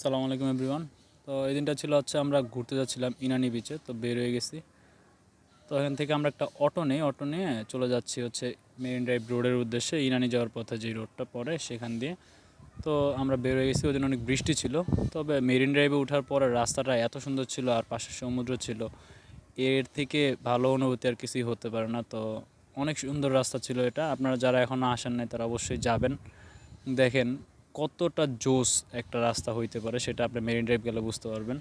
সালাম আলাইকুম এভরিওয়ান। তো এই দিনটা ছিল হচ্ছে আমরা ঘুরতে যাচ্ছিলাম ইনানি বিচে তো বের হয়ে গেছি। তো এখান থেকে আমরা একটা অটো নিই অটো নিয়ে চলে যাচ্ছি হচ্ছে মেরিন ড্রাইভ রোডের উদ্দেশ্যে ইনানি যাওয়ার পথে যে রোডটা পড়ে সেখান দিয়ে। তো আমরা বের হয়ে গেছি ওই দিন অনেক বৃষ্টি ছিল। তবে মেরিন ড্রাইভে ওঠার পরে রাস্তাটা এত সুন্দর ছিল আর পাশে সমুদ্র ছিল। এর থেকে ভালো অনুভূতি আর কিছুই হতে পারে না। তো অনেক সুন্দর রাস্তা ছিল এটা। আপনারা যারা এখনও আসেন নাই, তারা অবশ্যই যাবেন। দেখেন কতটা জোস একটা রাস্তা হইতে পারে সেটা আপনি মেরিন ড্রাইভ গেলে বুঝতে পারবেন।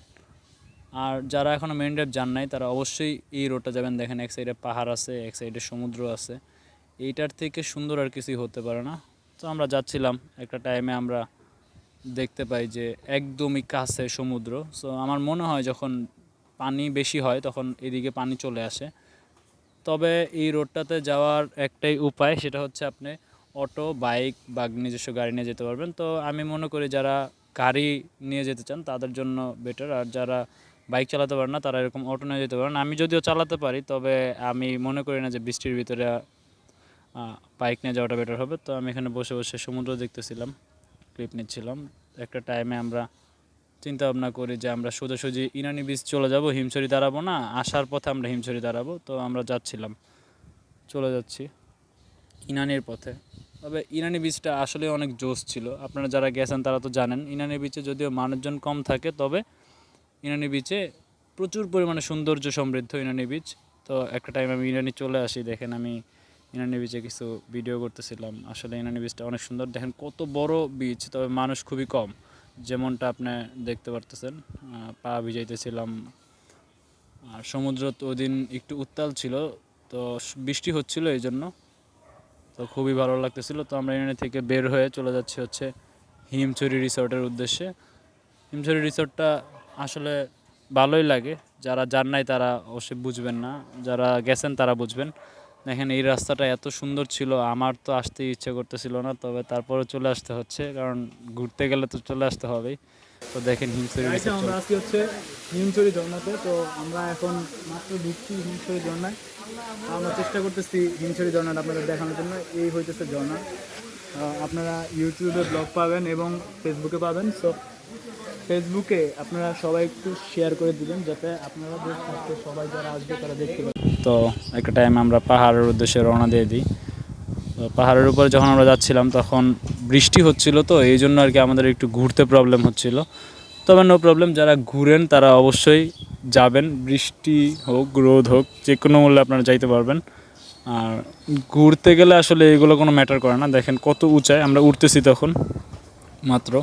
আর যারা এখনও মেরিন ড্রাইভ যান নাই, তারা অবশ্যই এই রোডটা যাবেন। দেখেন এক সাইডে পাহাড় আছে, এক সাইডে সমুদ্র আছে। এইটার থেকে সুন্দর আর কিছুই হতে পারে না। তো আমরা যাচ্ছিলাম, একটা টাইমে আমরা দেখতে পাই যে একদমই কাছে সমুদ্র। সো আমার মনে হয় যখন পানি বেশি হয়, তখন এদিকে পানি চলে আসে। তবে এই রোডটাতে যাওয়ার একটাই উপায়, সেটা হচ্ছে আপনি অটো, বাইক বা নিজস্ব গাড়ি নিয়ে যেতে পারবেন। তো আমি মনে করি যারা গাড়ি নিয়ে যেতে চান তাদের জন্য বেটার আর যারা বাইক চালাতে পারেন না, তারা এরকম অটো নিয়ে যেতে পারেন। আমি যদিও চালাতে পারি, তবে আমি মনে করি না যে বৃষ্টির ভিতরে বাইক নিয়ে যাওয়াটা বেটার হবে। তো আমি এখানে বসে বসে সমুদ্র দেখতেছিলাম ক্লিপ নিচ্ছিলাম। একটা টাইমে আমরা চিন্তা ভাবনা করি যে আমরা সোজাসুজি ইনানি বিচ চলে যাব, হিমছড়ি দাঁড়াবো না, আসার পথে আমরা হিমছড়ি দাঁড়াবো। তো আমরা যাচ্ছিলাম, চলে যাচ্ছি। ইনানির পথে। তবে ইনানি বিচটা আসলে অনেক জোস ছিল। আপনারা যারা গেছেন তারা তো জানেন, ইনানি বিচে যদিও মানুষজন কম থাকে, তবে ইনানি বিচে প্রচুর পরিমাণে সৌন্দর্য সমৃদ্ধ ইনানি বিচ তো একটা টাইম আমি ইনানি চলে আসি, দেখেন আমি ইনানি বিচে কিছু ভিডিও করতেছিলাম। আসলে ইনানি বিচটা অনেক সুন্দর। দেখেন কত বড় বিচ তবে মানুষ খুবই কম। যেমনটা আপনি দেখতে পারতেছেন পা ভিজাইতেছিলাম। আর সমুদ্র তো ওই দিন একটু উত্তাল ছিল, তো বৃষ্টি হচ্ছিল এই জন্য তো খুবই ভালো লাগতেছিল। তো আমরা এখানে থেকে বের হয়ে চলে যাচ্ছি হচ্ছে হিমছড়ি রিসোর্টের উদ্দেশ্যে। হিমছড়ি রিসোর্টটা আসলে ভালোই লাগে। যারা যান নাই তারা অবশ্যই বুঝবেন না। যারা গেছেন তারা বুঝবেন। দেখেন এই রাস্তাটা এত সুন্দর ছিল, আমার তো আসতে ইচ্ছে করতেছিল না। তবে তারপরে চলে আসতে হচ্ছে, কারণ ঘুরতে গেলে তো চলে আসতে হবেই। তো দেখেন আচ্ছা আমরা আজকে হচ্ছে হিমছড়ি ঝর্ণাতে তো আমরা এখন মাত্র ঢুকছি হিমছড়ি ঝর্ণায় আমরা চেষ্টা করতেছি হিমছড়ি ঝর্ণাটা আপনাদের দেখানোর জন্য। এই হইতেছে ঝর্ণা আপনারা ইউটিউবে ব্লগ পাবেন এবং ফেসবুকে পাবেন। সো ফেসবুকে আপনারা সবাই একটু শেয়ার করে দিবেন যাতে আপনারা সবাই যারা আসবে তারা দেখতে পাবেন তো একটা টাইম আমরা পাহাড়ের উদ্দেশ্যে রওনা দিয়ে দিই। তো পাহাড়ের উপরে যখন আমরা যাচ্ছিলাম তখন বৃষ্টি হচ্ছিল তো, এই জন্য আর কি আমাদের একটু ঘুরতে প্রবলেম হচ্ছিল। তবে নো প্রবলেম যারা ঘুরেন তারা অবশ্যই যাবেন। বৃষ্টি হোক, রোদ হোক যে কোনো মূল্যে আপনারা যাইতে পারবেন। আর ঘুরতে গেলে আসলে এগুলো কোনো ম্যাটার করে না। দেখেন কত উঁচায়, আমরা উঠতেছি তখন মাত্র।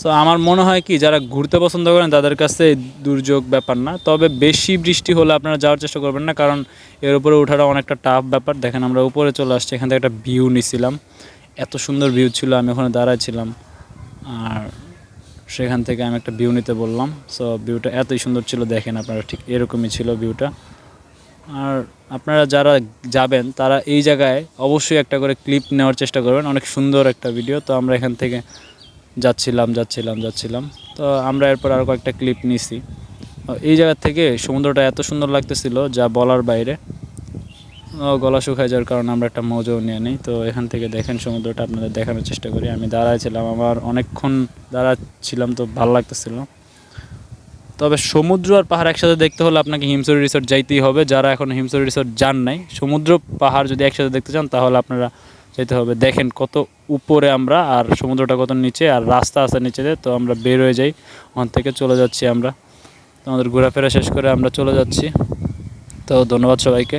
সো আমার মনে হয় কি, যারা ঘুরতে পছন্দ করেন তাদের কাছে দুর্যোগ ব্যাপার না। তবে বেশি বৃষ্টি হলে আপনারা যাওয়ার চেষ্টা করবেন না, কারণ এর উপরে ওঠাটা অনেকটা টাফ ব্যাপার। দেখেন আমরা উপরে চলে আসছি, এখান থেকে একটা ভিউ নিছিলাম। এত সুন্দর ভিউ ছিল, আমি ওখানে দাঁড়াইছিলাম আর সেখান থেকে আমি একটা ভিউ নিতে বললাম। সো ভিউটা এতই সুন্দর ছিল, দেখেন আপনারা ঠিক এরকমই ছিল ভিউটা আর আপনারা যারা যাবেন, তারা এই জায়গায় অবশ্যই একটা করে ক্লিপ নেওয়ার চেষ্টা করবেন। অনেক সুন্দর একটা ভিডিও তো আমরা এখান থেকে যাচ্ছিলাম যাচ্ছিলাম যাচ্ছিলাম। তো আমরা এরপর আরও কয়েকটা ক্লিপ নিছি। এই জায়গা থেকে সমুদ্রটা এত সুন্দর লাগতেছিল, যা বলার বাইরে। গলা শুকায় যাওয়ার কারণে আমরা একটা মজাও নিয়ে নিই। তো এখান থেকে দেখেন সমুদ্রটা, আপনাদের দেখানোর চেষ্টা করি। আমি দাঁড়াইছিলাম, আমার অনেকক্ষণ দাঁড়াচ্ছিলাম তো ভালো লাগতেছিল। তবে সমুদ্র আর পাহাড় একসাথে দেখতে হলে আপনাকে হিমসরি রিসোর্ট যাইতেই হবে। যারা এখন হিমসরি রিসোর্ট যান নাই, সমুদ্র, পাহাড় যদি একসাথে দেখতে চান, তাহলে আপনারা যেতে হবে। দেখেন কত উপরে আমরা আর সমুদ্রটা কত নিচে আর রাস্তা আছে নিচেতে, তো আমরা বের হয়ে যাই। ওখান থেকে চলে যাচ্ছি আমরা। তো আমাদের ঘোরাফেরা শেষ করে আমরা চলে যাচ্ছি। তো ধন্যবাদ সবাইকে।